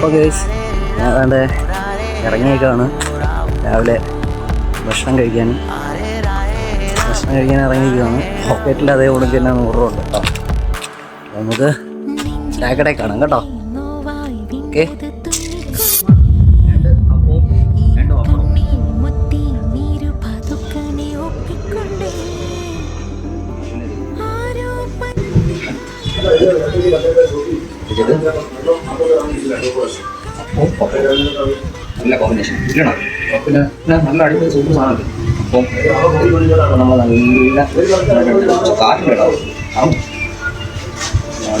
അപ്പോൾ ഞാൻ വേണ്ട ഇറങ്ങിയേക്കാണ് രാവിലെ ഭക്ഷണം കഴിക്കാൻ ഭക്ഷണം കഴിക്കാൻ ഇറങ്ങിയിരിക്കുകയാണ് പോക്കറ്റിൽ അതേ കൊടുക്ക് തന്നെ നൂറ് രൂപ ഉണ്ട് കേട്ടോ. നമുക്ക് ചായക്കടയിൽ കാണാം കേട്ടോ. ഓക്കെ നല്ല കോമ്പിനേഷൻ ഇല്ലണോ പിന്നെ പിന്നെ നല്ല അടിപൊളി സൂപ്പർ സാധനം അപ്പം നമ്മൾ നല്ല കാറ്റിലിടാം ആവും ഞാൻ